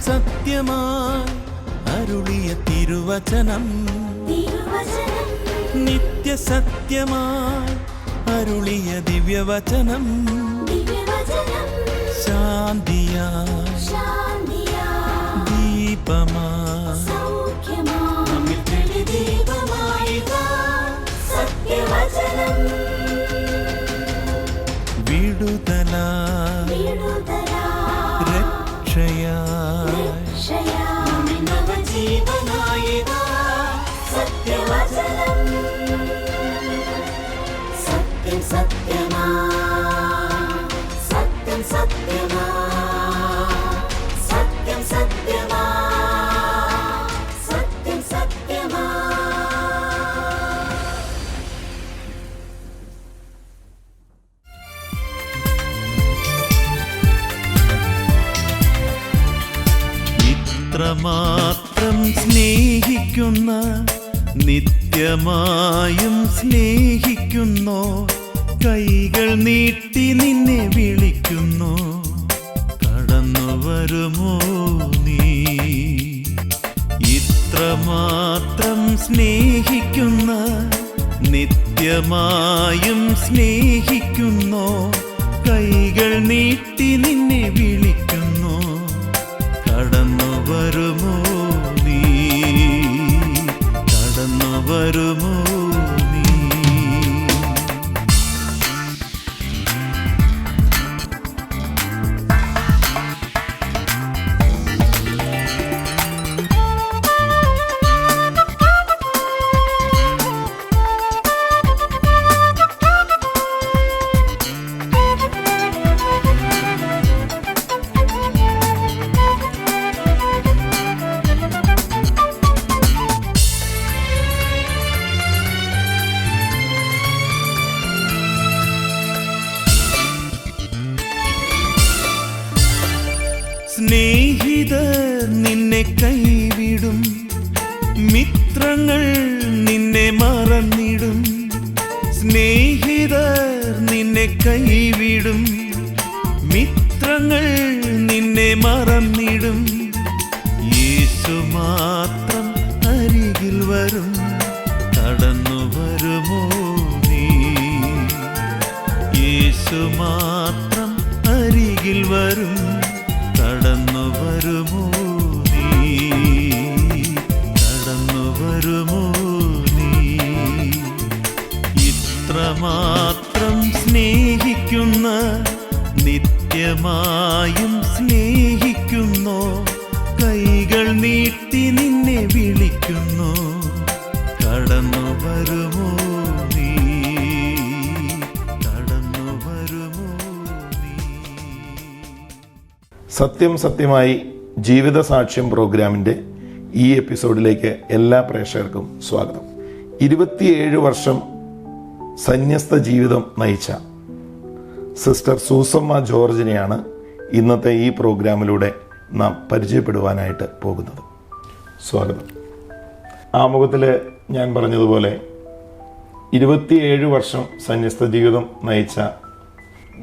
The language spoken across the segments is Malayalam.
സത്യമായി അരുളിയ തിരുവചനം. നിത്യസത്യമായി അരുളിയ ദിവ്യവചനം. ദിവ്യവചനം. ദീപമാ സത്യവചനം. സത്യം സത്യമാ സത്യം സത്യമാ സത്യം സത്യമാ. ഇത്രമാത്രം സ്നേഹിക്കുന്ന നിത്യമായും സ്നേഹിക്കുന്നോ കൈകൾ നീട്ടി നിന്നെ വിളിക്കുന്നു. കടന്നു വരുമോ നീ? ഇത്രമാത്രം സ്നേഹിക്കുന്ന നിത്യമായും സ്നേഹിക്കുന്നു. കൈകൾ നീട്ടി നിന്നെ വിളിക്കുന്നു. കടന്നു വരുമോ നിന്നെ കൈവിടും. മിത്രങ്ങൾ നിന്നെ മറന്നിടും. യേശു മാത്രം അരികിൽ വരും. കടന്നു വരുമോ നീ? യേശു മാത്രം അരികിൽ വരും. നിത്യമായും സ്നേഹിക്കുന്നു. കൈകൾ നീട്ടി നിന്നെ വിളിക്കുന്നു. കടന്നു വരുമോ സത്യം സത്യമായി ജീവിത സാക്ഷ്യം പ്രോഗ്രാമിന്റെ ഈ എപ്പിസോഡിലേക്ക് എല്ലാ പ്രേക്ഷകർക്കും സ്വാഗതം. ഇരുപത്തിയേഴ് വർഷം സന്യസ്ത ജീവിതം നയിച്ച സിസ്റ്റർ സൂസമ്മ ജോർജിനെയാണ് ഇന്നത്തെ ഈ പ്രോഗ്രാമിലൂടെ നാം പരിചയപ്പെടുവാനായിട്ട് പോകുന്നത്. സ്വാഗതം. ആമുഖത്തിൽ ഞാൻ പറഞ്ഞതുപോലെ ഇരുപത്തിയേഴ് വർഷം സന്യസ്ത ജീവിതം നയിച്ച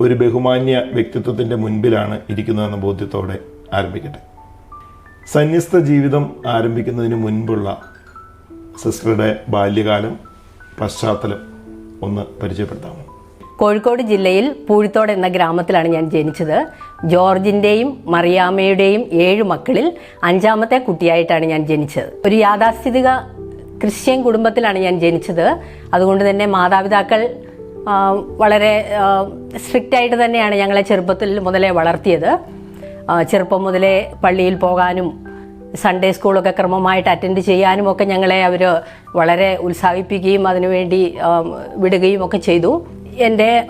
ഒരു ബഹുമാന്യ വ്യക്തിത്വത്തിന്റെ മുൻപിലാണ് ഇരിക്കുന്നതെന്ന ബോധ്യത്തോടെ ആരംഭിക്കട്ടെ. സന്യസ്ത ജീവിതം ആരംഭിക്കുന്നതിന് മുൻപുള്ള സിസ്റ്ററുടെ ബാല്യകാലം പശ്ചാത്തലം ഒന്ന് പരിചയപ്പെടുത്താമോ? കോഴിക്കോട് ജില്ലയിൽ പൂഴിത്തോട് എന്ന ഗ്രാമത്തിലാണ് ഞാൻ ജനിച്ചത്. ജോർജിന്റെയും മറിയാമ്മയുടെയും ഏഴ് മക്കളിൽ അഞ്ചാമത്തെ കുട്ടിയായിട്ടാണ് ഞാൻ ജനിച്ചത്. ഒരു യാഥാസ്ഥിതിക ക്രിസ്ത്യൻ കുടുംബത്തിലാണ് ഞാൻ ജനിച്ചത്. അതുകൊണ്ട് തന്നെ മാതാപിതാക്കൾ വളരെ സ്ട്രിക്റ്റ് ആയിട്ട് തന്നെയാണ് ഞങ്ങളെ ചെറുപ്പത്തിൽ മുതലേ വളർത്തിയത്. ചെറുപ്പം മുതലേ പള്ളിയിൽ പോകാനും സൺഡേ സ്കൂളൊക്കെ ക്രമമായിട്ട് അറ്റൻഡ് ചെയ്യാനും ഒക്കെ ഞങ്ങളെ അവർ വളരെ ഉത്സാഹിപ്പിക്കുകയും അതിനുവേണ്ടി വിടുകയും ഒക്കെ ചെയ്തു. എന്റെ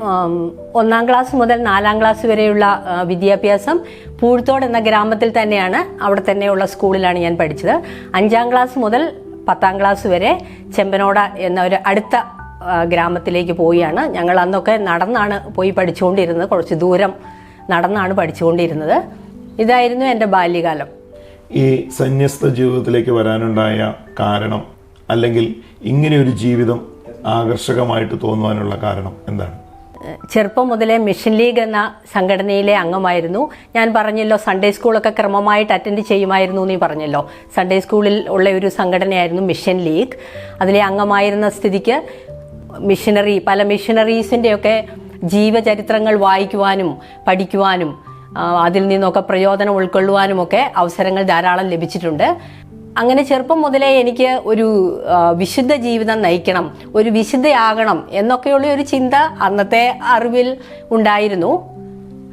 ഒന്നാം ക്ലാസ് മുതൽ നാലാം ക്ലാസ് വരെയുള്ള വിദ്യാഭ്യാസം പൂഴ്ത്തോട് എന്ന ഗ്രാമത്തിൽ തന്നെയാണ് അവിടെ തന്നെയുള്ള സ്കൂളിലാണ് ഞാൻ പഠിച്ചത്. അഞ്ചാം ക്ലാസ് മുതൽ പത്താം ക്ലാസ് വരെ ചെമ്പനോട എന്ന ഒരു അടുത്ത ഗ്രാമത്തിലേക്ക് പോയാണ്. ഞങ്ങൾ അന്നൊക്കെ നടന്നാണ് പോയി പഠിച്ചുകൊണ്ടിരുന്നത്. കുറച്ച് ദൂരം നടന്നാണ് പഠിച്ചുകൊണ്ടിരുന്നത്. ഇതായിരുന്നു എന്റെ ബാല്യകാലം. ഈ സന്യസ്ത ജീവിതത്തിലേക്ക് വരാനുണ്ടായ കാരണം അല്ലെങ്കിൽ ഇങ്ങനെ ഒരു ജീവിതം ആകർഷകമായിട്ട് തോന്നുവാനുള്ള കാരണം എന്താണ്? ചെറുപ്പം മുതലേ മിഷൻ ലീഗ് എന്ന സംഘടനയിലെ അംഗമായിരുന്നു. ഞാൻ പറഞ്ഞല്ലോ സൺഡേ സ്കൂളൊക്കെ ക്രമമായിട്ട് അറ്റൻഡ് ചെയ്യുമായിരുന്നു നീ പറഞ്ഞല്ലോ. സൺഡേ സ്കൂളിൽ ഉള്ള ഒരു സംഘടനയായിരുന്നു മിഷൻ ലീഗ്. അതിലെ അംഗമായിരുന്ന സ്ഥിതിക്ക് മിഷനറി പല മിഷനറീസിന്റെയൊക്കെ ജീവചരിത്രങ്ങൾ വായിക്കുവാനും പഠിക്കുവാനും അതിൽ നിന്നൊക്കെ പ്രയോജനം ഉൾക്കൊള്ളുവാനുമൊക്കെ അവസരങ്ങൾ ധാരാളം ലഭിച്ചിട്ടുണ്ട്. അങ്ങനെ ചെറുപ്പം മുതലേ എനിക്ക് ഒരു വിശുദ്ധ ജീവിതം നയിക്കണം ഒരു വിശുദ്ധയാകണം എന്നൊക്കെയുള്ള ഒരു ചിന്ത അന്നത്തെ അറിവിൽ ഉണ്ടായിരുന്നു.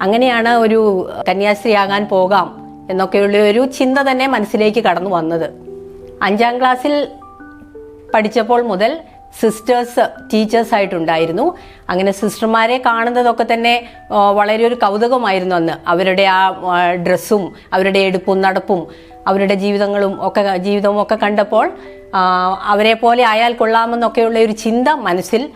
അങ്ങനെയാണ് ഒരു കന്യാസ്ത്രീയാകാൻ പോകാം എന്നൊക്കെയുള്ള ഒരു ചിന്ത തന്നെ മനസ്സിലേക്ക് കടന്നു വന്നത്. അഞ്ചാം ക്ലാസ്സിൽ പഠിച്ചപ്പോൾ മുതൽ സിസ്റ്റേഴ്സ് ടീച്ചേഴ്സ് ആയിട്ടുണ്ടായിരുന്നു. അങ്ങനെ സിസ്റ്റർമാരെ കാണുന്നതൊക്കെ തന്നെ വളരെ ഒരു കൗതുകമായിരുന്നു അന്ന്. അവരുടെ ആ ഡ്രസ്സും അവരുടെ എടുപ്പും നടപ്പും അവരുടെ ജീവിതങ്ങളും ഒക്കെ ജീവിതവും ഒക്കെ കണ്ടപ്പോൾ അവരെ പോലെ ആയാൽ കൊള്ളാമെന്നൊക്കെയുള്ള ഒരു ചിന്ത മനസ്സിൽ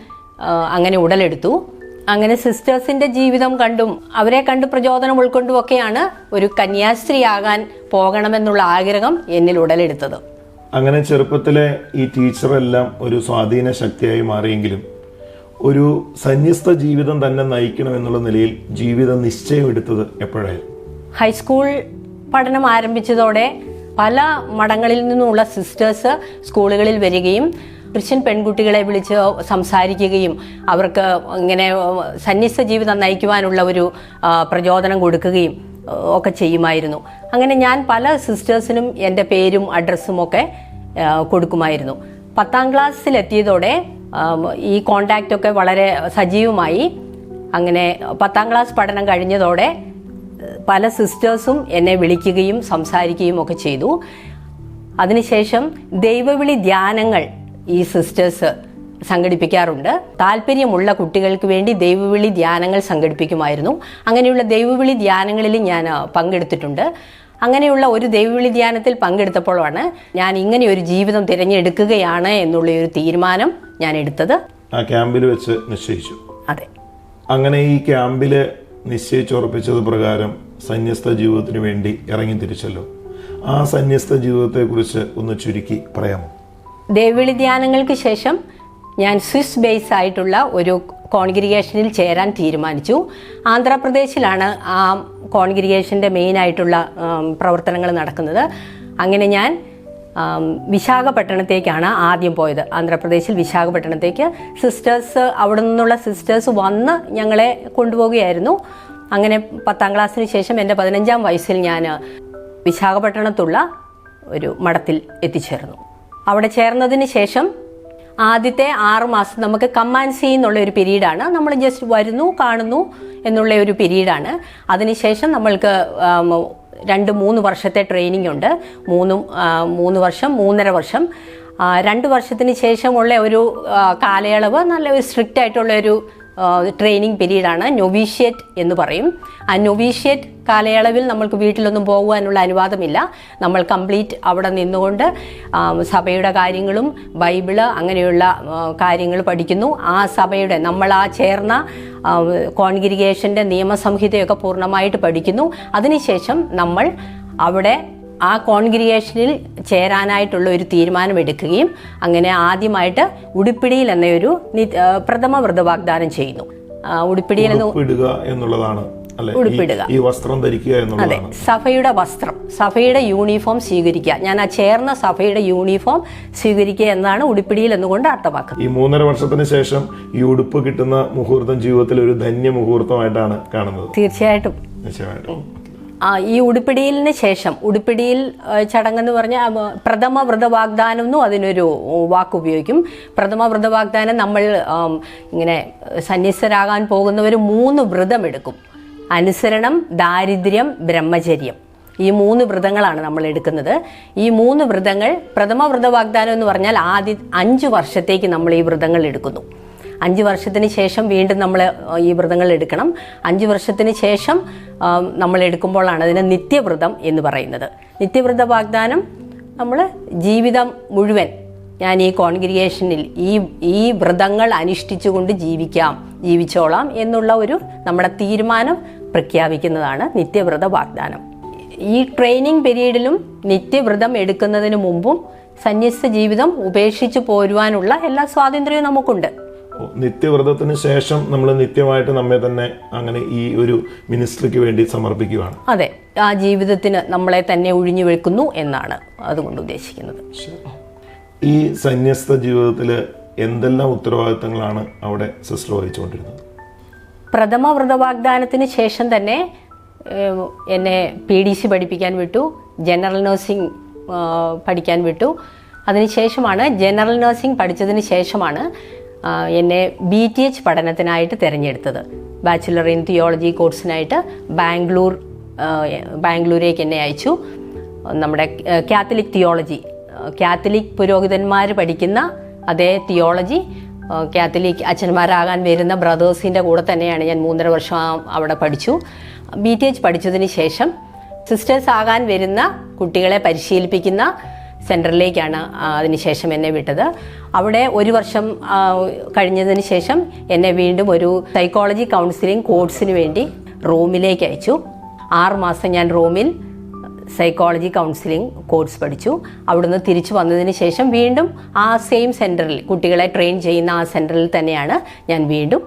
അങ്ങനെ ഉടലെടുത്തു. അങ്ങനെ സിസ്റ്റേഴ്സിന്റെ ജീവിതം കണ്ടും അവരെ കണ്ട് പ്രചോദനം ഉൾക്കൊണ്ടുമൊക്കെയാണ് ഒരു ഒരു കന്യാസ്ത്രീയാകാൻ പോകണമെന്നുള്ള ആഗ്രഹം എന്നിൽ ഉടലെടുത്തത്. അങ്ങനെ ചെറുപ്പത്തിലെ ഈ ടീച്ചറെല്ലാം ഒരു സ്വാധീന ശക്തിയായി മാറിയെങ്കിലും ഒരു സന്യസ്ത ജീവിതം തന്നെ നയിക്കണം എന്നുള്ള നിലയിൽ ജീവിത നിശ്ചയം എടുത്തത് എപ്പോഴായിരുന്നു ഹൈസ്കൂൾ പഠനം ആരംഭിച്ചതോടെ പല മഠങ്ങളിൽ നിന്നുമുള്ള സിസ്റ്റേഴ്സ് സ്കൂളുകളിൽ വരികയും ക്രിസ്ത്യൻ പെൺകുട്ടികളെ വിളിച്ച് സംസാരിക്കുകയും അവർക്ക് ഇങ്ങനെ സന്യസ്ത ജീവിതം നയിക്കുവാനുള്ള ഒരു പ്രചോദനം കൊടുക്കുകയും ഒക്കെ ചെയ്യുമായിരുന്നു. അങ്ങനെ ഞാൻ പല സിസ്റ്റേഴ്സിനും എന്റെ പേരും അഡ്രസ്സും ഒക്കെ കൊടുക്കുമായിരുന്നു. പത്താം ക്ലാസ്സിലെത്തിയതോടെ ഈ കോണ്ടാക്റ്റ് ഒക്കെ വളരെ സജീവമായി. അങ്ങനെ പത്താം ക്ലാസ് പഠനം കഴിഞ്ഞതോടെ പല സിസ്റ്റേഴ്സും എന്നെ വിളിക്കുകയും സംസാരിക്കുകയും ഒക്കെ ചെയ്തു. അതിനുശേഷം ദൈവവിളി ധ്യാനങ്ങൾ ഈ സിസ്റ്റേഴ്സ് സംഘടിപ്പിക്കാറുണ്ട്. താല്പര്യമുള്ള കുട്ടികൾക്ക് വേണ്ടി ദൈവവിളി ധ്യാനങ്ങൾ സംഘടിപ്പിക്കുമായിരുന്നു. അങ്ങനെയുള്ള ദൈവവിളി ധ്യാനങ്ങളിൽ ഞാൻ പങ്കെടുത്തിട്ടുണ്ട്. അങ്ങനെയുള്ള ഒരു ദൈവവിളി ധ്യാനത്തിൽ പങ്കെടുത്തപ്പോഴാണ് ഞാൻ ഇങ്ങനെ ഒരു ജീവിതം തിരഞ്ഞെടുക്കുകയാണ് എന്നുള്ള ഒരു തീരുമാനം ഞാൻ എടുത്തത്. ആ ക്യാമ്പിൽ വെച്ച് നിശ്ചയിച്ചു. അതെ. അങ്ങനെ ഈ ക്യാമ്പിൽ നിശ്ചയിച്ചുറപ്പിച്ചത് പ്രകാരം സന്യസ്ത ജീവിതത്തിന് വേണ്ടി ഇറങ്ങി തിരിച്ചല്ലോ. ആ സന്യസ്ത ജീവിതത്തെക്കുറിച്ച് ഒന്ന് ചുരുക്കി പറയാമോ? ദേവിളി ധ്യാനങ്ങൾക്ക് ശേഷം ഞാൻ സ്വിസ് ബേസ് ആയിട്ടുള്ള ഒരു കോൺഗ്രിഗേഷനിൽ ചേരാൻ തീരുമാനിച്ചു. ആന്ധ്രാപ്രദേശിലാണ് ആ കോൺഗ്രിഗേഷന്റെ മെയിൻ ആയിട്ടുള്ള പ്രവർത്തനങ്ങൾ നടക്കുന്നത്. അങ്ങനെ ഞാൻ വിശാഖപട്ടണത്തേക്കാണ് ആദ്യം പോയത്. ആന്ധ്രാപ്രദേശിൽ വിശാഖപട്ടണത്തേക്ക്. സിസ്റ്റേഴ്സ് അവിടെ നിന്നുള്ള സിസ്റ്റേഴ്സ് വന്ന് ഞങ്ങളെ കൊണ്ടുപോവുകയായിരുന്നു. അങ്ങനെ പത്താം ക്ലാസ്സിന് ശേഷം എന്റെ പതിനഞ്ചാം വയസ്സിൽ ഞാൻ വിശാഖപട്ടണത്തുള്ള ഒരു മഠത്തിൽ എത്തിച്ചേർന്നു. അവിടെ ചേർന്നതിന് ശേഷം ആദ്യത്തെ ആറ് മാസം നമുക്ക് കമാൻഡ് സീ എന്നുള്ള ഒരു പീരീഡാണ്. നമ്മൾ ജസ്റ്റ് വരുന്നു കാണുന്നു എന്നുള്ള ഒരു പീരീഡാണ്. അതിനുശേഷം നമ്മൾക്ക് രണ്ട് മൂന്ന് വർഷത്തെ ട്രെയിനിങ് ഉണ്ട്. മൂന്നും മൂന്ന് വർഷം മൂന്നര വർഷം. രണ്ട് വർഷത്തിന് ശേഷമുള്ള ഒരു കാലയളവ് നല്ല ഒരു സ്ട്രിക്റ്റ് ആയിട്ടുള്ള ഒരു ട്രെയിനിങ് പീരീഡാണ്. നൊവീഷ്യേറ്റ് എന്ന് പറയും. ആ നൊവീഷ്യേറ്റ് കാലയളവിൽ നമ്മൾക്ക് വീട്ടിലൊന്നും പോകുവാനുള്ള അനുവാദമില്ല. നമ്മൾ കംപ്ലീറ്റ് അവിടെ നിന്നുകൊണ്ട് സഭയുടെ കാര്യങ്ങളും ബൈബിൾ അങ്ങനെയുള്ള കാര്യങ്ങൾ പഠിക്കുന്നു. ആ സഭയുടെ നമ്മൾ ആ ചേർന്ന കോൺഗ്രിഗേഷന്റെ നിയമസംഹിതയൊക്കെ പൂർണമായിട്ട് പഠിക്കുന്നു. അതിനുശേഷം നമ്മൾ അവിടെ ആ കോൺഗ്രിയേഷനിൽ ചേരാനായിട്ടുള്ള ഒരു തീരുമാനം എടുക്കുകയും അങ്ങനെ ആദ്യമായിട്ട് ഉടുപ്പിടിയിൽ എന്നൊരു പ്രഥമ വ്രത വാഗ്ദാനം ചെയ്യുന്നു ഉടുപ്പിടിയിൽ എന്നുള്ളതാണ് ഉടുപ്പിടുക. ഈ വസ്ത്രം ധരിക്കുക അതെ സഭയുടെ വസ്ത്രം സഭയുടെ യൂണിഫോം സ്വീകരിക്കുക. ഞാൻ ആ ചേർന്ന സഭയുടെ യൂണിഫോം സ്വീകരിക്കുക എന്നാണ് ഉടുപ്പിടിയിൽ എന്നുകൊണ്ട് അർത്ഥമാക്കുന്നത്. ഈ മൂന്നര വർഷത്തിന് ശേഷം ഈ ഉടുപ്പ് കിട്ടുന്ന മുഹൂർത്തം ജീവിതത്തിൽ ഒരു ധന്യ മുഹൂർത്തമായിട്ടാണ് കാണുന്നത്. തീർച്ചയായിട്ടും. നിശ്ചയമായിട്ടും. ആ, ഈ ഉടുപ്പിടിയിലിന് ശേഷം ഉടുപ്പിടിയിൽ ചടങ്ങെന്ന് പറഞ്ഞാൽ പ്രഥമ വ്രത വാഗ്ദാനം എന്നും അതിനൊരു വാക്ക് ഉപയോഗിക്കും. പ്രഥമ വ്രത വാഗ്ദാനം നമ്മൾ ഇങ്ങനെ സന്യസ്തരാകാൻ പോകുന്നവർ മൂന്ന് വ്രതം എടുക്കും അനുസരണം ദാരിദ്ര്യം ബ്രഹ്മചര്യം. ഈ മൂന്ന് വ്രതങ്ങളാണ് നമ്മൾ എടുക്കുന്നത്. ഈ മൂന്ന് വ്രതങ്ങൾ പ്രഥമ വ്രത വാഗ്ദാനം എന്ന് പറഞ്ഞാൽ ആദ്യ അഞ്ച് വർഷത്തേക്ക് നമ്മൾ ഈ വ്രതങ്ങൾ എടുക്കുന്നു. അഞ്ച് വർഷത്തിന് ശേഷം വീണ്ടും നമ്മൾ ഈ വ്രതങ്ങൾ എടുക്കണം. അഞ്ച് വർഷത്തിന് ശേഷം നമ്മൾ എടുക്കുമ്പോഴാണ് അതിന് നിത്യവ്രതം എന്ന് പറയുന്നത്. നിത്യവ്രത വാഗ്ദാനം നമ്മൾ ജീവിതം മുഴുവൻ ഞാൻ ഈ കോൺഗ്രിഗേഷനിൽ ഈ ഈ വ്രതങ്ങൾ അനുഷ്ഠിച്ചുകൊണ്ട് ജീവിക്കാം ജീവിച്ചോളാം എന്നുള്ള ഒരു നമ്മുടെ തീരുമാനം പ്രഖ്യാപിക്കുന്നതാണ് നിത്യവ്രത വാഗ്ദാനം. ഈ ട്രെയിനിങ് പീരീഡിലും നിത്യവ്രതം എടുക്കുന്നതിന് മുമ്പും സന്യസ്ത ജീവിതം ഉപേക്ഷിച്ചു പോരുവാനുള്ള എല്ലാ സ്വാതന്ത്ര്യവും നമുക്കുണ്ട്. നിത്യവ്രതത്തിന് ശേഷം നമ്മൾ നിത്യമായിട്ട് നമ്മെ തന്നെ അങ്ങനെ ഈ ഒരു മിനിസ്ട്രിക്ക് വേണ്ടി സമർപ്പിക്കുകയാണ് അതെ ആ ജീവിതത്തിന് നമ്മളെ തന്നെ ഒഴിഞ്ഞു വെക്കുന്നു എന്നാണ് അതുകൊണ്ട് ഉദ്ദേശിക്കുന്നത്. ഈ സന്യസ്ത ജീവിതത്തിൽ എന്തെല്ലാം ഉത്തരവാദിത്തങ്ങളാണ് അവിടെ സിസ്റ്റർ വഹിച്ചുകൊണ്ടിരുന്നത്? പ്രഥമ വ്രതവാഗ്ദാനത്തിന് ശേഷം തന്നെ എന്നെ പി ഡി സി പഠിപ്പിക്കാൻ വിട്ടു ജനറൽ നഴ്സിംഗ് പഠിക്കാൻ വിട്ടു. അതിനുശേഷമാണ് ജനറൽ നഴ്സിംഗ് പഠിച്ചതിന് ശേഷമാണ് എന്നെ ബി ടി എച്ച് പഠനത്തിനായിട്ട് തിരഞ്ഞെടുത്തത്. ബാച്ചിലർ ഇൻ തിയോളജി കോഴ്സിനായിട്ട് ബാംഗ്ലൂർ ബാംഗ്ലൂരേക്ക് എന്നെ അയച്ചു. നമ്മുടെ കാത്തലിക് തിയോളജി കാത്തലിക് പുരോഹിതന്മാർ പഠിക്കുന്ന അതേ തിയോളജി കാത്തലിക് അച്ഛന്മാരാകാൻ വരുന്ന ബ്രദേഴ്സിന്റെ കൂടെ തന്നെയാണ് ഞാൻ മൂന്നര വർഷം അവിടെ പഠിച്ചു. ബി ടി എച്ച് പഠിച്ചതിന് ശേഷം സിസ്റ്റേഴ്സ് ആകാൻ വരുന്ന കുട്ടികളെ പരിശീലിപ്പിക്കുന്ന സെന്ററിലേക്കാണ് അതിനുശേഷം എന്നെ വിട്ടത്. അവിടെ ഒരു വർഷം കഴിഞ്ഞതിന് ശേഷം എന്നെ വീണ്ടും ഒരു സൈക്കോളജി കൗൺസിലിംഗ് കോഴ്സിന് വേണ്ടി റോമിലേക്ക് അയച്ചു. ആറുമാസം ഞാൻ റോമിൽ സൈക്കോളജി കൗൺസിലിംഗ് കോഴ്സ് പഠിച്ചു. അവിടുന്ന് തിരിച്ചു വന്നതിന് ശേഷം വീണ്ടും ആ സെയിം സെന്ററിൽ കുട്ടികളെ ട്രെയിൻ ചെയ്യുന്ന ആ സെന്ററിൽ തന്നെയാണ് ഞാൻ വീണ്ടും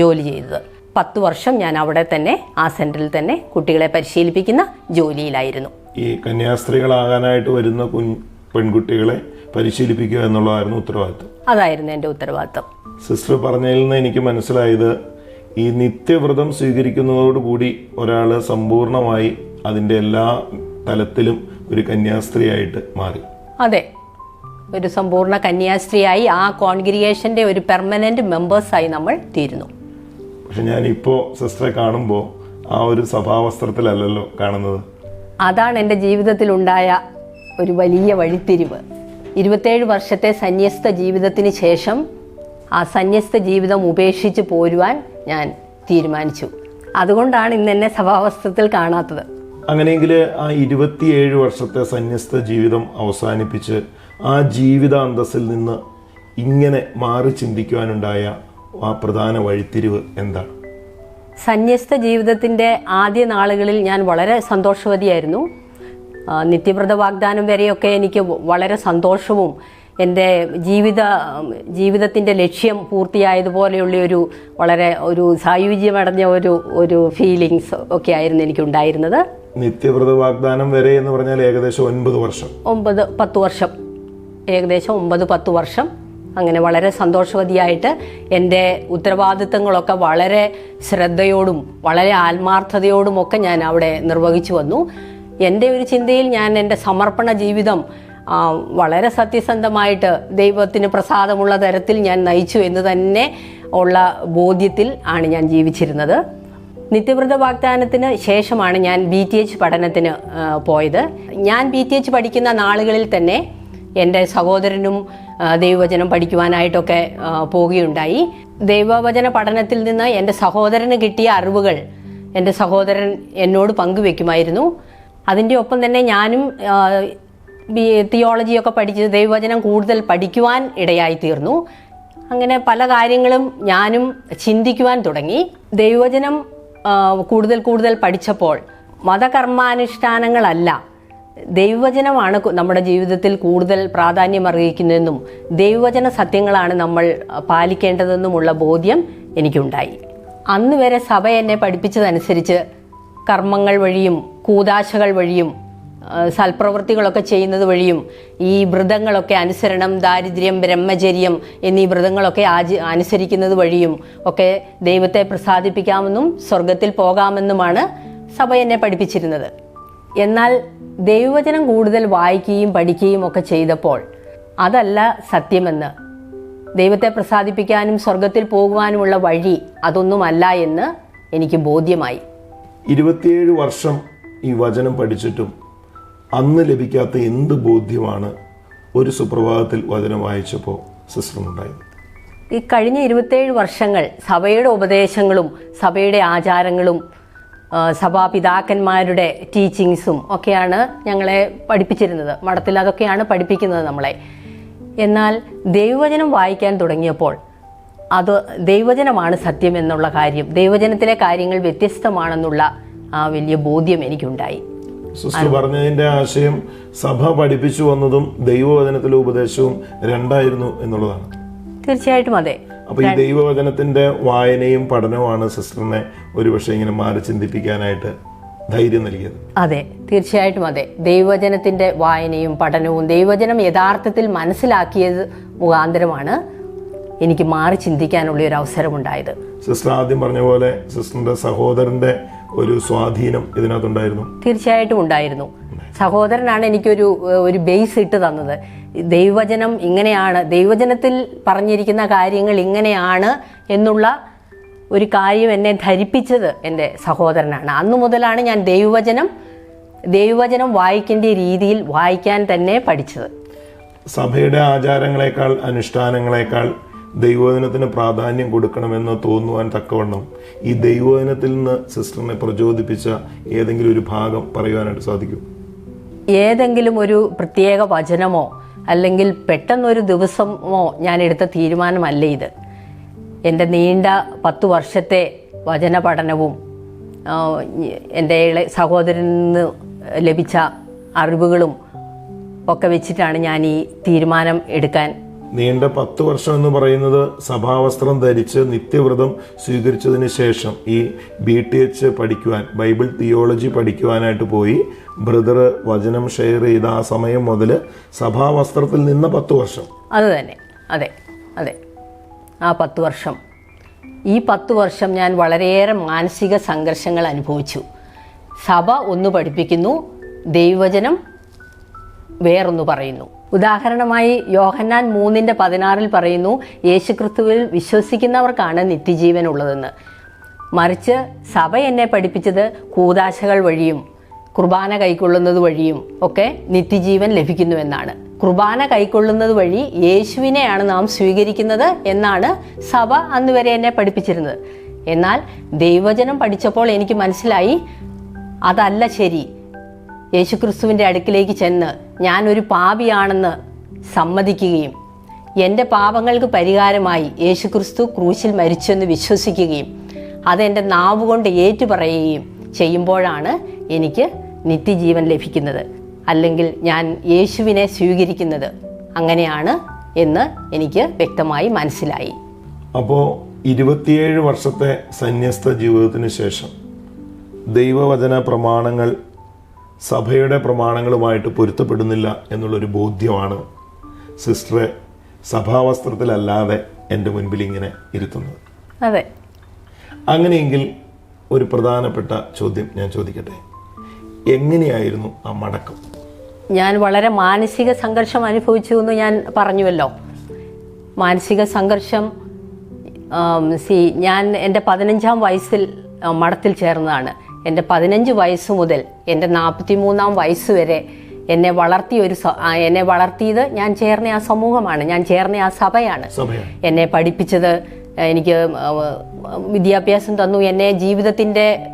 ജോലി ചെയ്തത്. പത്ത് വർഷം ഞാൻ അവിടെ തന്നെ ആ സെന്ററിൽ തന്നെ കുട്ടികളെ പരിശീലിപ്പിക്കുന്ന ജോലിയിലായിരുന്നു. ഈ കന്യാസ്ത്രീകളാകാനായിട്ട് വരുന്ന കുൻ പെൺകുട്ടികളെ പരിശീലിപ്പിക്കുക എന്നുള്ളതായിരുന്നു ഉത്തരവാദിത്തം അതായിരുന്നു എന്റെ ഉത്തരവാദിത്തം സിസ്റ്റർ പറഞ്ഞതിൽ നിന്ന് എനിക്ക് മനസ്സിലായത് ഈ നിത്യവ്രതം സ്വീകരിക്കുന്നതോടുകൂടി ഒരാൾ സമ്പൂർണമായി അതിന്റെ എല്ലാ തലത്തിലും ഒരു കന്യാസ്ത്രീയായിട്ട് മാറി. അതെ. ഒരു സമ്പൂർണ കന്യാസ്ത്രീയായി ആ കോൺഗ്രിഗേഷന്റെ ഒരു പെർമനന്റ് മെമ്പേഴ്സായി നമ്മൾ തീരുന്നു. പക്ഷെ ഞാനിപ്പോൾ സിസ്റ്ററെ കാണുമ്പോൾ ആ ഒരു സഭാവസ്ത്രത്തിലല്ലല്ലോ കാണുന്നത്. അതാണ് എന്റെ ജീവിതത്തിലുണ്ടായ ഒരു വലിയ വഴിത്തിരിവ്. ഇരുപത്തേഴ് വർഷത്തെ സന്യസ്ത ജീവിതത്തിന് ശേഷം ആ സന്യസ്ത ജീവിതം ഉപേക്ഷിച്ച് പോരുവാൻ ഞാൻ തീരുമാനിച്ചു. അതുകൊണ്ടാണ് ഇന്ന് എന്നെ സഭാവസ്ത്രത്തിൽ കാണാത്തത്. അങ്ങനെയെങ്കിൽ ആ ഇരുപത്തിയേഴ് വർഷത്തെ സന്യസ്ത ജീവിതം അവസാനിപ്പിച്ച് ആ ജീവിത അന്തസ്സിൽ നിന്ന് ഇങ്ങനെ മാറി ചിന്തിക്കുവാനുണ്ടായ ആ പ്രധാന വഴിത്തിരിവ് എന്താണ്? സന്യസ്ത ജീവിതത്തിന്റെ ആദ്യ നാളുകളിൽ ഞാൻ വളരെ സന്തോഷവതിയായിരുന്നു. നിത്യവ്രത വാഗ്ദാനം വരെയൊക്കെ എനിക്ക് വളരെ സന്തോഷവും എന്റെ ജീവിത ജീവിതത്തിന്റെ ലക്ഷ്യം പൂർത്തിയായതുപോലെയുള്ള ഒരു വളരെ ഒരു സായുജ്യമടഞ്ഞ ഒരു ഒരു ഫീലിങ്സ് ഒക്കെ ആയിരുന്നു എനിക്ക് ഉണ്ടായിരുന്നത് നിത്യവ്രത വാഗ്ദാനം വരെ എന്ന് പറഞ്ഞാൽ ഏകദേശം ഒൻപത് വർഷം. ഒമ്പത് പത്ത് വർഷം. ഏകദേശം ഒമ്പത് പത്ത് വർഷം. അങ്ങനെ വളരെ സന്തോഷവതിയായിട്ട് എന്റെ ഉത്തരവാദിത്തങ്ങളൊക്കെ വളരെ ശ്രദ്ധയോടും വളരെ ആത്മാർത്ഥതയോടും ഒക്കെ ഞാൻ അവിടെ നിർവഹിച്ചു വന്നു. എന്റെ ഒരു ചിന്തയിൽ ഞാൻ എന്റെ സമർപ്പണ ജീവിതം വളരെ സത്യസന്ധമായിട്ട് ദൈവത്തിന് പ്രസാദമുള്ള തരത്തിൽ ഞാൻ നയിച്ചു എന്ന് തന്നെ ഉള്ള ബോധ്യത്തിൽ ആണ് ഞാൻ ജീവിച്ചിരുന്നത്. നിത്യവ്രത വാഗ്ദാനത്തിന് ശേഷമാണ് ഞാൻ ബി ടി എച്ച് പഠനത്തിന് പോയത്. ഞാൻ ബി ടി എച്ച് പഠിക്കുന്ന നാളുകളിൽ തന്നെ എന്റെ സഹോദരനും ദൈവവചനം പഠിക്കുവാനായിട്ടൊക്കെ പോവുകയുണ്ടായി. ദൈവവചന പഠനത്തിൽ നിന്ന് എന്റെ സഹോദരന് കിട്ടിയ അറിവുകൾ എന്റെ സഹോദരൻ എന്നോട് പങ്കുവെക്കുമായിരുന്നു. അതിന്റെ ഒപ്പം തന്നെ ഞാനും തിയോളജിയൊക്കെ പഠിച്ച് ദൈവവചനം കൂടുതൽ പഠിക്കുവാൻ ഇടയായി തീർന്നു അങ്ങനെ പല കാര്യങ്ങളും ഞാനും ചിന്തിക്കുവാൻ തുടങ്ങി. ദൈവവചനം കൂടുതൽ കൂടുതൽ പഠിച്ചപ്പോൾ മതകർമാനുഷ്ഠാനങ്ങളല്ല ദൈവവചനമാണ് നമ്മുടെ ജീവിതത്തിൽ കൂടുതൽ പ്രാധാന്യം അർഹിക്കുന്നതെന്നും ദൈവവചന സത്യങ്ങളാണ് നമ്മൾ പാലിക്കേണ്ടതെന്നുമുള്ള ബോധ്യം എനിക്കുണ്ടായി. അന്ന് വരെ സഭ എന്നെ പഠിപ്പിച്ചതനുസരിച്ച് കർമ്മങ്ങൾ വഴിയും കൂതാശകൾ വഴിയും സൽപ്രവൃത്തികളൊക്കെ ചെയ്യുന്നത് വഴിയും ഈ വ്രതങ്ങളൊക്കെ അനുസരണം ദാരിദ്ര്യം ബ്രഹ്മചര്യം എന്നീ വ്രതങ്ങളൊക്കെ ആചി അനുസരിക്കുന്നത് വഴിയും ഒക്കെ ദൈവത്തെ പ്രസാദിപ്പിക്കാമെന്നും സ്വർഗത്തിൽ പോകാമെന്നുമാണ് സഭ എന്നെ പഠിപ്പിച്ചിരുന്നത്. എന്നാൽ ദൈവവചനം കൂടുതൽ വായിക്കുകയും പഠിക്കുകയും ഒക്കെ ചെയ്തപ്പോൾ അതല്ല സത്യമെന്ന്. ദൈവത്തെ പ്രസാദിപ്പിക്കാനും സ്വർഗത്തിൽ പോകുവാനുമുള്ള വഴി അതൊന്നുമല്ല എന്ന് എനിക്ക് ബോധ്യമായി. ഇരുപത്തിയേഴ് വർഷം ഈ വചനം പഠിച്ചിട്ടും അന്ന് ലഭിക്കാത്ത എന്ത് ബോധ്യമാണ് ഒരു സുപ്രഭാതത്തിൽ വചനം വായിച്ചപ്പോൾ സിസ്റ്ററിനുണ്ടായത്? ഈ കഴിഞ്ഞ ഇരുപത്തേഴ് വർഷങ്ങൾ സഭയുടെ ഉപദേശങ്ങളും സഭയുടെ ആചാരങ്ങളും സഭാപിതാക്കന്മാരുടെ ടീച്ചിങ്സും ഒക്കെയാണ് ഞങ്ങളെ പഠിപ്പിച്ചിരുന്നത്. മഠത്തിൽ അതൊക്കെയാണ് പഠിപ്പിക്കുന്നത് നമ്മളെ. എന്നാൽ ദൈവവചനം വായിക്കാൻ തുടങ്ങിയപ്പോൾ അത് ദൈവവചനമാണ് സത്യം എന്നുള്ള കാര്യം ദൈവവചനത്തിലെ കാര്യങ്ങൾ വ്യത്യസ്തമാണെന്നുള്ള ആ വലിയ ബോധ്യം എനിക്കുണ്ടായി. സിസ്റ്റർ പറഞ്ഞതിന്റെ ആശയം സഭ പഠിപ്പിച്ചു വന്നതും ദൈവവചനത്തിലെ ഉപദേശവും രണ്ടായിരുന്നു എന്നുള്ളതാണ്. തീർച്ചയായിട്ടും അതെ. അപ്പൊ ഈ ദൈവവചനത്തിന്റെ വായനയും പഠനവുമാണ് സിസ്റ്ററിനെ ഒരുപക്ഷെ ഇങ്ങനെ മാറി ചിന്തിപ്പിക്കാനായിട്ട് ധൈര്യം നൽകിയത്. അതെ തീർച്ചയായിട്ടും അതെ. ദൈവവചനത്തിന്റെ വായനയും പഠനവും ദൈവവചനം യഥാർത്ഥത്തിൽ മനസ്സിലാക്കിയത് മുഖാന്തരമാണ് എനിക്ക് മാറി ചിന്തിക്കാനുള്ള ഒരു അവസരമുണ്ടായത്. സിസ്റ്റർ ആദ്യം പറഞ്ഞ പോലെ സിസ്റ്ററിന്റെ സഹോദരന്റെ ഒരു സ്വാധീനം ഇതിനകത്തുണ്ടായിരുന്നു. തീർച്ചയായിട്ടും ഉണ്ടായിരുന്നു. സഹോദരനാണ് എനിക്കൊരു ഒരു ബേസ് ഇട്ട് തന്നത്. ദൈവവചനം ഇങ്ങനെയാണ്. ദൈവവചനത്തിൽ പറഞ്ഞിരിക്കുന്ന കാര്യങ്ങൾ ഇങ്ങനെയാണ് എന്നുള്ള ഒരു കാര്യം എന്നെ ധരിപ്പിച്ചത് എന്റെ സഹോദരനാണ്. അന്നു മുതലാണ് ഞാൻ ദൈവവചനം ദൈവവചനം വായിക്കേണ്ട രീതിയിൽ വായിക്കാൻ തന്നെ പഠിച്ചത്. സഭയുടെ ആചാരങ്ങളെക്കാൾ അനുഷ്ഠാനങ്ങളെക്കാൾ ദൈവവചനത്തിന് പ്രാധാന്യം കൊടുക്കണമെന്ന് തോന്നുവാൻ തക്കവണ്ണം ഈ ദൈവവചനത്തിൽ നിന്ന് സിസ്റ്ററിനെ പ്രചോദിപ്പിച്ച ഏതെങ്കിലും ഒരു ഭാഗം പറയുവാനായിട്ട് സാധിക്കും? ഏതെങ്കിലും ഒരു പ്രത്യേക വചനമോ അല്ലെങ്കിൽ പെട്ടെന്നൊരു ദിവസമോ ഞാൻ എടുത്ത തീരുമാനമല്ല ഇത്. എന്റെ നീണ്ട പത്തു വർഷത്തെ വചന പഠനവും എന്റെ ഇളയ സഹോദരനിൽ നിന്ന് ലഭിച്ച അറിവുകളും ഒക്കെ വെച്ചിട്ടാണ് ഞാൻ ഈ തീരുമാനം എടുക്കാൻ നീണ്ട പത്ത് വർഷം എന്ന് പറയുന്നത് സഭാവസ്ത്രം ധരിച്ച് നിത്യവ്രതം സ്വീകരിച്ചതിന് ശേഷം ഈ ബി ടി എച്ച് പഠിക്കുവാൻ ബൈബിൾ തിയോളജി പഠിക്കുവാനായിട്ട് പോയി. ബ്രദർ വചനം ഷെയർ ചെയ്ത ആ സമയം മുതൽ സഭാവസ്ത്രത്തിൽ നിന്ന് പത്ത് വർഷം. അത് തന്നെ. അതെ. അതെ. ആ പത്ത് വർഷം. ഈ പത്ത് വർഷം ഞാൻ വളരെയേറെ മാനസിക സംഘർഷങ്ങൾ അനുഭവിച്ചു. സഭ ഒന്ന് പഠിപ്പിക്കുന്നു ദൈവവചനം വേറൊന്ന് പറയുന്നു. ഉദാഹരണമായി യോഹന്നാൻ മൂന്നിന്റെ പതിനാറിൽ പറയുന്നു യേശുക്രിസ്തുവിൽ വിശ്വസിക്കുന്നവർക്കാണ് നിത്യജീവൻ ഉള്ളതെന്ന് മറിച്ച് സഭ എന്നെ പഠിപ്പിച്ചത് കൂതാശകൾ വഴിയും കുർബാന കൈക്കൊള്ളുന്നത് വഴിയും ഒക്കെ നിത്യജീവൻ ലഭിക്കുന്നുവെന്നാണ് കുർബാന കൈക്കൊള്ളുന്നത് വഴി യേശുവിനെയാണ് നാം സ്വീകരിക്കുന്നത് എന്നാണ് സഭ അന്ന് വരെ എന്നെ പഠിപ്പിച്ചിരുന്നത്. എന്നാൽ ദൈവചനം പഠിച്ചപ്പോൾ എനിക്ക് മനസ്സിലായി അതല്ല ശരി യേശുക്രിസ്തുവിന്റെ അടുക്കിലേക്ക് ചെന്ന് ഞാനൊരു പാപിയാണെന്ന് സമ്മതിക്കുകയും എന്റെ പാപങ്ങൾക്ക് പരിഹാരമായി യേശുക്രിസ്തു ക്രൂശിൽ മരിച്ചെന്ന് വിശ്വസിക്കുകയും അതെന്റെ നാവുകൊണ്ട് ഏറ്റുപറയുകയും ചെയ്യുമ്പോഴാണ് എനിക്ക് നിത്യജീവൻ ലഭിക്കുന്നത്. അല്ലെങ്കിൽ ഞാൻ യേശുവിനെ സ്വീകരിക്കുന്നത് അങ്ങനെയാണ് എന്ന് എനിക്ക് വ്യക്തമായി മനസ്സിലായി. അപ്പോൾ ഇരുപത്തിയേഴ് വർഷത്തെ സന്യസ്ത ജീവിതത്തിന് ശേഷം ദൈവവചന പ്രമാണങ്ങൾ സഭയുടെ പ്രമാണങ്ങളുമായിട്ട് പൊരുത്തപ്പെടുന്നില്ല എന്നുള്ളൊരു ബോധ്യമാണ് സിസ്റ്ററെ സഭാവസ്ത്രത്തിലല്ലാതെ എന്റെ മുൻപിൽ ഇങ്ങനെ ഇരുത്തുന്നത്. അതെ. അങ്ങനെയെങ്കിൽ ഒരു പ്രധാനപ്പെട്ട ചോദ്യം ഞാൻ ചോദിക്കട്ടെ? എങ്ങനെയായിരുന്നു ആ മടക്കം? ഞാൻ വളരെ മാനസിക സംഘർഷം അനുഭവിച്ചു എന്ന് ഞാൻ പറഞ്ഞുവല്ലോ. മാനസിക സംഘർഷം സി ഞാൻ എന്റെ പതിനഞ്ചാം വയസ്സിൽ മഠത്തിൽ ചേർന്നതാണ്. എന്റെ പതിനഞ്ച് വയസ്സ് മുതൽ എന്റെ നാൽപ്പത്തി മൂന്നാം വയസ്സ് വരെ എന്നെ വളർത്തിയ ഒരു എന്നെ വളർത്തിയത് ഞാൻ ചേർന്ന ആ സമൂഹമാണ്. ഞാൻ ചേർന്ന ആ സഭയാണ്. സഭയാണ്. എന്നെ പഠിപ്പിച്ചത് എനിക്ക് വിദ്യാഭ്യാസം തന്നു. എന്നെ ജീവിതത്തിന്റെ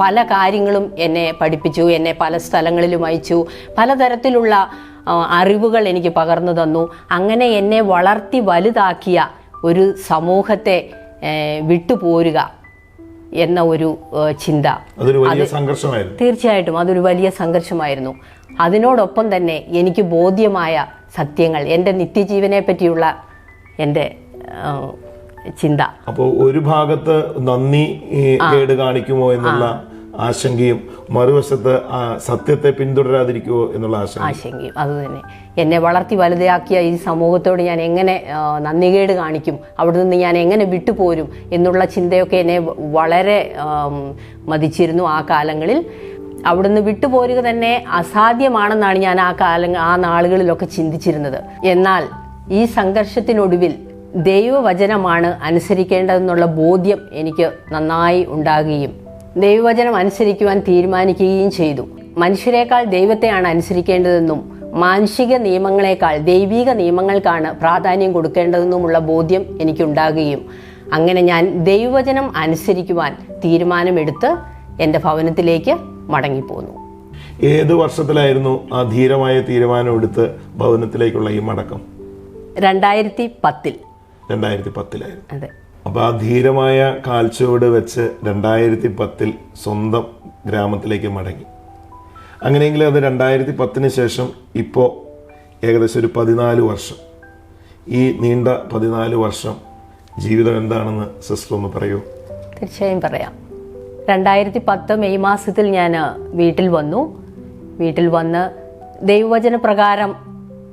പല കാര്യങ്ങളും എന്നെ പഠിപ്പിച്ചു. എന്നെ പല സ്ഥലങ്ങളിലും അയച്ചു. പലതരത്തിലുള്ള അറിവുകൾ എനിക്ക് പകർന്നു തന്നു. അങ്ങനെ എന്നെ വളർത്തി വലുതാക്കിയ ഒരു സമൂഹത്തെ വിട്ടുപോരുക. എന്ന ഒരു ചിന്ത. തീർച്ചയായിട്ടും അതൊരു വലിയ സംഘർഷമായിരുന്നു. അതിനോടൊപ്പം തന്നെ എനിക്ക് ബോധ്യമായ സത്യങ്ങൾ എന്റെ നിത്യജീവനെ പറ്റിയുള്ള എന്റെ ചിന്ത. അപ്പോൾ ഒരു ഭാഗത്ത് നന്ദി കേട് കാണിക്കുമോ എന്നുള്ള ആശങ്കയും മറുവശത്ത് ആ സത്യത്തെ പിന്തുടരാതിരിക്കുമോ എന്നുള്ള ആശങ്ക ആശങ്കയും അതുതന്നെ എന്നെ വളർത്തി വലുതാക്കിയ ഈ സമൂഹത്തോട് ഞാൻ എങ്ങനെ നന്ദികേട് കാണിക്കും? അവിടെ നിന്ന് ഞാൻ എങ്ങനെ വിട്ടുപോരും എന്നുള്ള ചിന്തയൊക്കെ എന്നെ വളരെ മതിച്ചിരുന്നു ആ കാലങ്ങളിൽ. അവിടുന്ന് വിട്ടുപോരുക തന്നെ അസാധ്യമാണെന്നാണ് ഞാൻ ആ കാല ആ നാളുകളിലൊക്കെ ചിന്തിച്ചിരുന്നത്. എന്നാൽ ഈ സംഘർഷത്തിനൊടുവിൽ ദൈവവചനമാണ് അനുസരിക്കേണ്ടതെന്നുള്ള ബോധ്യം എനിക്ക് നന്നായി ഉണ്ടാകുകയും ദൈവവചനം അനുസരിക്കുവാൻ തീരുമാനിക്കുകയും ചെയ്തു. മനുഷ്യരെക്കാൾ ദൈവത്തെയാണ് അനുസരിക്കേണ്ടതെന്നും മാനുഷിക നിയമങ്ങളെക്കാൾ ദൈവിക നിയമങ്ങൾക്കാണ് പ്രാധാന്യം കൊടുക്കേണ്ടതെന്നുമുള്ള ബോധ്യം എനിക്കുണ്ടാകുകയും അങ്ങനെ ഞാൻ ദൈവവചനം അനുസരിക്കുവാൻ തീരുമാനമെടുത്ത് എന്റെ ഭവനത്തിലേക്ക് മടങ്ങിപ്പോന്നു. ഏത് വർഷത്തിലായിരുന്നു ആ ധീരമായ തീരുമാനമെടുത്ത് ഭവനത്തിലേക്കുള്ള ഈ മടക്കം? രണ്ടായിരത്തി പത്തിൽ. രണ്ടായിരത്തി പത്തിലായിരുന്നു. അതെ. അപ്പോൾ ആ ധീരമായ കാൽച്ചുവട് വെച്ച് രണ്ടായിരത്തി പത്തിൽ സ്വന്തം ഗ്രാമത്തിലേക്ക് മടങ്ങി. അങ്ങനെയെങ്കിൽ അത് രണ്ടായിരത്തി പത്തിന് ശേഷം ഇപ്പോൾ ഏകദേശം ഒരു പതിനാല് വർഷം. ഈ നീണ്ട പതിനാല് വർഷം ജീവിതം എന്താണെന്ന് സിസ്റ്റർ ഒന്ന് പറയൂ. തീർച്ചയായും പറയാം. രണ്ടായിരത്തി പത്ത് മെയ് മാസത്തിൽ ഞാൻ വീട്ടിൽ വന്നു. വീട്ടിൽ വന്ന് ദൈവവചന പ്രകാരം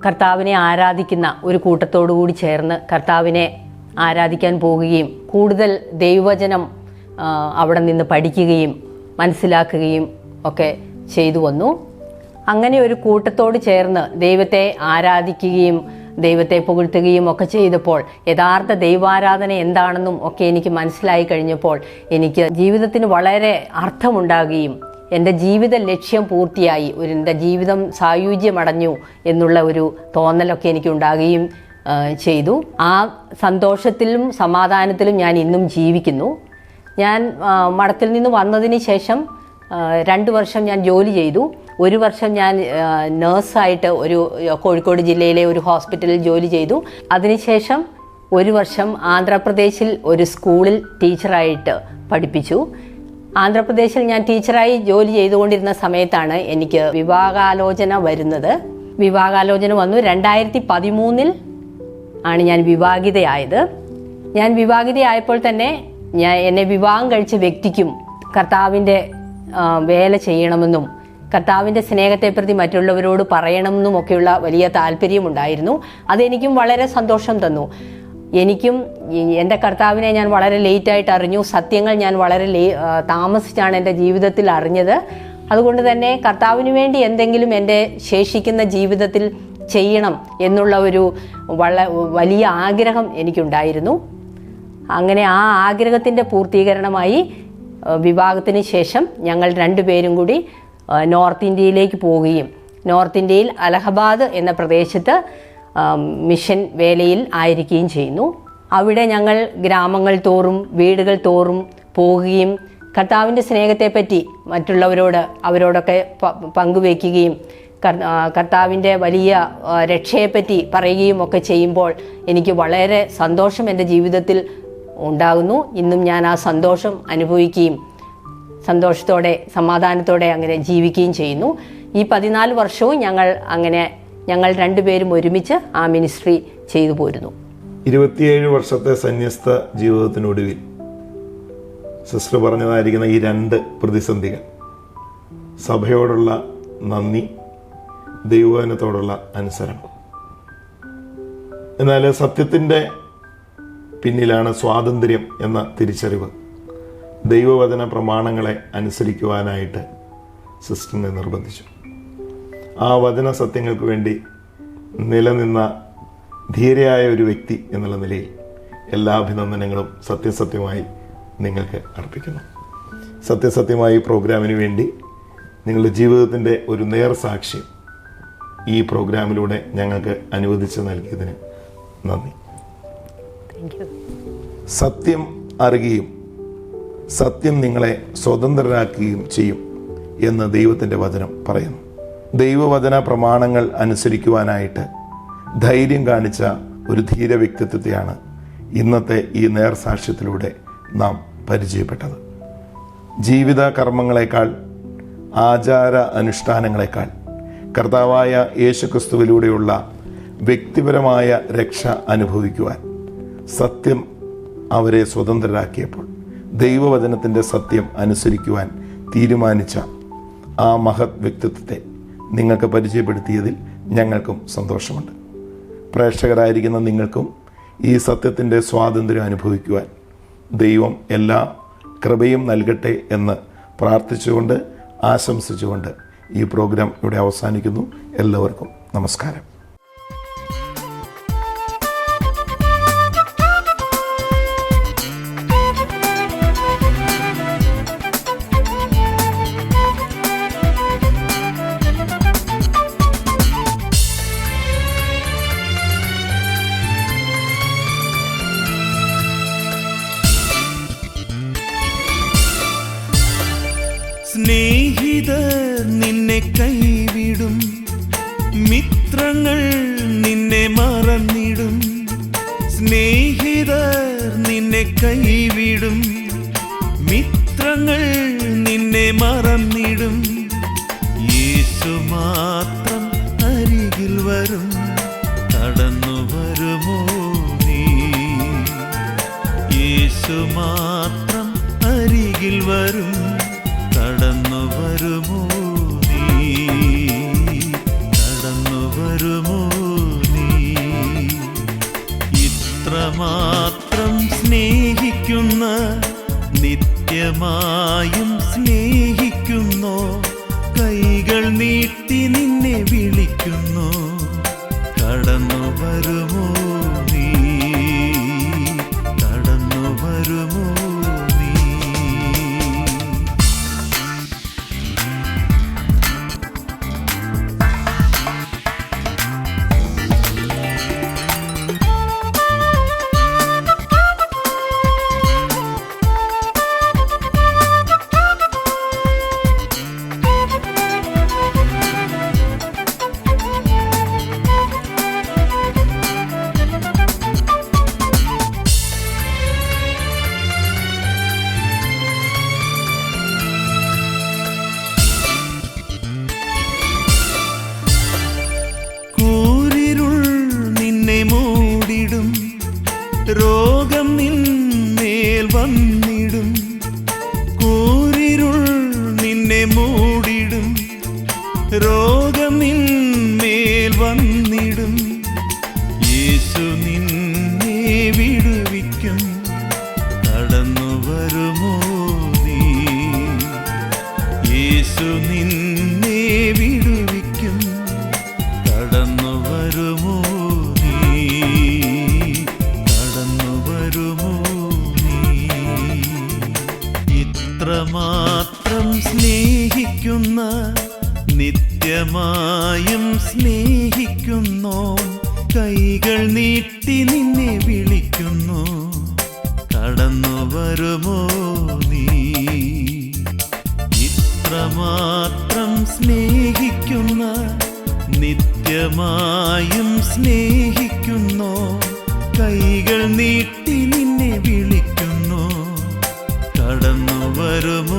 കർത്താവിനെ ആരാധിക്കുന്ന ഒരു കൂട്ടത്തോടു കൂടി ചേർന്ന് കർത്താവിനെ ആരാധിക്കാൻ പോകുകയും കൂടുതൽ ദൈവവചനം അവിടെ നിന്ന് പഠിക്കുകയും മനസ്സിലാക്കുകയും ഒക്കെ ചെയ്തു വന്നു. അങ്ങനെ ഒരു കൂട്ടത്തോട് ചേർന്ന് ദൈവത്തെ ആരാധിക്കുകയും ദൈവത്തെ പുകഴ്ത്തുകയും ഒക്കെ ചെയ്തപ്പോൾ യഥാർത്ഥ ദൈവാരാധന എന്താണെന്നും ഒക്കെ എനിക്ക് മനസ്സിലായി കഴിഞ്ഞപ്പോൾ എനിക്ക് ജീവിതത്തിന് വളരെ അർത്ഥമുണ്ടാകുകയും എന്റെ ജീവിത ലക്ഷ്യം പൂർത്തിയായി ഒരു എന്റെ ജീവിതം സായുജ്യമടഞ്ഞു എന്നുള്ള ഒരു തോന്നലൊക്കെ എനിക്ക് ഉണ്ടാകുകയും ആ, ചെയ്തു. ആ സന്തോഷത്തിലും സമാധാനത്തിലും ഞാൻ ഇന്നും ജീവിക്കുന്നു. ഞാൻ മഠത്തിൽ നിന്ന് വന്നതിന് ശേഷം രണ്ട് വർഷം ഞാൻ ജോലി ചെയ്തു. ഒരു വർഷം ഞാൻ നേഴ്സായിട്ട് ഒരു കോഴിക്കോട് ജില്ലയിലെ ഒരു ഹോസ്പിറ്റലിൽ ജോലി ചെയ്തു. അതിനുശേഷം ഒരു വർഷം ആന്ധ്രാപ്രദേശിൽ ഒരു സ്കൂളിൽ ടീച്ചറായിട്ട് പഠിപ്പിച്ചു. ആന്ധ്രാപ്രദേശിൽ ഞാൻ ടീച്ചറായി ജോലി ചെയ്തുകൊണ്ടിരുന്ന സമയത്താണ് എനിക്ക് വിവാഹാലോചന വരുന്നത്. വിവാഹാലോചന വന്നു. രണ്ടായിരത്തി പതിമൂന്നിൽ ആണ് ഞാൻ വിവാഹിതയായത്. ഞാൻ വിവാഹിതയായപ്പോൾ തന്നെ ഞാൻ എന്നെ വിവാഹം കഴിച്ച വ്യക്തിക്കും കർത്താവിന്റെ വേല ചെയ്യണമെന്നും കർത്താവിന്റെ സ്നേഹത്തെ പ്രതി മറ്റുള്ളവരോട് പറയണമെന്നും ഒക്കെയുള്ള വലിയ താല്പര്യമുണ്ടായിരുന്നു അതെനിക്കും വളരെ സന്തോഷം തന്നു. എനിക്കും എന്റെ കർത്താവിനെ ഞാൻ വളരെ ലേറ്റായിട്ട് അറിഞ്ഞു. സത്യങ്ങൾ ഞാൻ വളരെ ലേ താമസിച്ചാണ് എന്റെ ജീവിതത്തിൽ അറിഞ്ഞത്. അതുകൊണ്ട് തന്നെ കർത്താവിന് വേണ്ടി എന്തെങ്കിലും എന്റെ ശേഷിക്കുന്ന ജീവിതത്തിൽ ചെയ്യണം എന്നുള്ള ഒരു വള വലിയ ആഗ്രഹം എനിക്കുണ്ടായിരുന്നു. അങ്ങനെ ആ ആഗ്രഹത്തിന്റെ പൂർത്തീകരണമായി വിവാഹത്തിന് ശേഷം ഞങ്ങൾ രണ്ടുപേരും കൂടി നോർത്ത് ഇന്ത്യയിലേക്ക് പോവുകയും നോർത്ത് ഇന്ത്യയിൽ അലഹബാദ് എന്ന പ്രദേശത്ത് മിഷൻ വേലയിൽ ആയിരിക്കുകയും ചെയ്യുന്നു. അവിടെ ഞങ്ങൾ ഗ്രാമങ്ങൾ തോറും വീടുകൾ തോറും പോവുകയും കർത്താവിന്റെ സ്നേഹത്തെപ്പറ്റി മറ്റുള്ളവരോട് അവരോടൊക്കെ പങ്കുവയ്ക്കുകയും കർത്താവിന്റെ വലിയ രക്ഷയെപ്പറ്റി പറയുകയും ഒക്കെ ചെയ്യുമ്പോൾ എനിക്ക് വളരെ സന്തോഷം എന്റെ ജീവിതത്തിൽ ഉണ്ടാകുന്നു. ഇന്നും ഞാൻ ആ സന്തോഷം അനുഭവിക്കുകയും സന്തോഷത്തോടെ സമാധാനത്തോടെ അങ്ങനെ ജീവിക്കുകയും ചെയ്യുന്നു. ഈ പതിനാല് വർഷവും ഞങ്ങൾ അങ്ങനെ ഞങ്ങൾ രണ്ടുപേരും ഒരുമിച്ച് ആ മിനിസ്ട്രി ചെയ്തു പോരുന്നു. ഇരുപത്തിയേഴ് വർഷത്തെ സന്യസ്ത ജീവിതത്തിനൊടുവിൽ സിസ്റ്റർ പറഞ്ഞതായിരിക്കുന്ന ഈ രണ്ട് പ്രതിസന്ധികൾ സഭയോടുള്ള നന്ദി ദൈവവചനത്തോടുള്ള അനുസരണം. എന്നാൽ സത്യത്തിന്റെ പിന്നിലാണ് സ്വാതന്ത്ര്യം എന്ന തിരിച്ചറിവ്. ദൈവവചന പ്രമാണങ്ങളെ അനുസരിക്കുവാനായിട്ട് സിസ്റ്ററിനെ നിർബന്ധിച്ചു. ആ വചന സത്യങ്ങൾക്ക് വേണ്ടി നിലനിന്ന ധീരയായ ഒരു വ്യക്തി എന്നുള്ള നിലയിൽ എല്ലാ അഭിനന്ദനങ്ങളും സത്യസത്യമായി നിങ്ങൾക്ക് അർപ്പിക്കുന്നു. സത്യസത്യമായി പ്രോഗ്രാമിന് വേണ്ടി നിങ്ങളുടെ ജീവിതത്തിന്റെ ഒരു നേർ സാക്ഷ്യം ഈ പ്രോഗ്രാമിലൂടെ ഞങ്ങൾക്ക് അനുവദിച്ച് നൽകിയതിന് നന്ദി. സത്യം അറിയുകയും സത്യം നിങ്ങളെ സ്വതന്ത്രരാക്കുകയും ചെയ്യും എന്ന് ദൈവത്തിന്റെ വചനം പറയുന്നു. ദൈവവചന പ്രമാണങ്ങൾ അനുസരിക്കുവാനായിട്ട് ധൈര്യം കാണിച്ച ഒരു ധീര വ്യക്തിത്വത്തെയാണ് ഇന്നത്തെ ഈ നേർസാക്ഷ്യത്തിലൂടെ നാം പരിചയപ്പെട്ടത്. ജീവിത കർമ്മങ്ങളെക്കാൾ ആചാര അനുഷ്ഠാനങ്ങളെക്കാൾ കർത്താവായ യേശുക്രിസ്തുവിലൂടെയുള്ള വ്യക്തിപരമായ രക്ഷ അനുഭവിക്കുവാൻ സത്യം അവരെ സ്വതന്ത്രരാക്കിയപ്പോൾ ദൈവവചനത്തിന്റെ സത്യം അനുസരിക്കുവാൻ തീരുമാനിച്ച ആ മഹത് വ്യക്തിത്വത്തെ നിങ്ങൾക്ക് പരിചയപ്പെടുത്തിയതിൽ ഞങ്ങൾക്കും സന്തോഷമുണ്ട്. പ്രേക്ഷകരായിരിക്കുന്ന നിങ്ങൾക്കും ഈ സത്യത്തിന്റെ സ്വാതന്ത്ര്യം അനുഭവിക്കുവാൻ ദൈവം എല്ലാ കൃപയും നൽകട്ടെ എന്ന് പ്രാർത്ഥിച്ചുകൊണ്ട് ആശംസിച്ചുകൊണ്ട് ഈ പ്രോഗ്രാം ഇവിടെ അവസാനിക്കുന്നു. എല്ലാവർക്കും നമസ്കാരം. സ്നേഹിതർ നിന്നെ കൈവിടും. മിത്രങ്ങൾ നിന്നെ മറന്നിടും. സ്നേഹിതർ നിന്നെ കൈവിടും. മിത്രങ്ങൾ നിന്നെ മറന്നിടും. മായും സ്നേഹിക്കുന്നു. കൈകൾ നീട്ടി നിന്നെ വിളിക്കുന്നു. അത്രമാത്രം സ്നേഹിക്കുന്ന നിത്യമായും സ്നേഹിക്കുന്നു. കൈകൾ നീട്ടി നിന്നെ വിളിക്കുന്നു. കടന്നു വരുമോ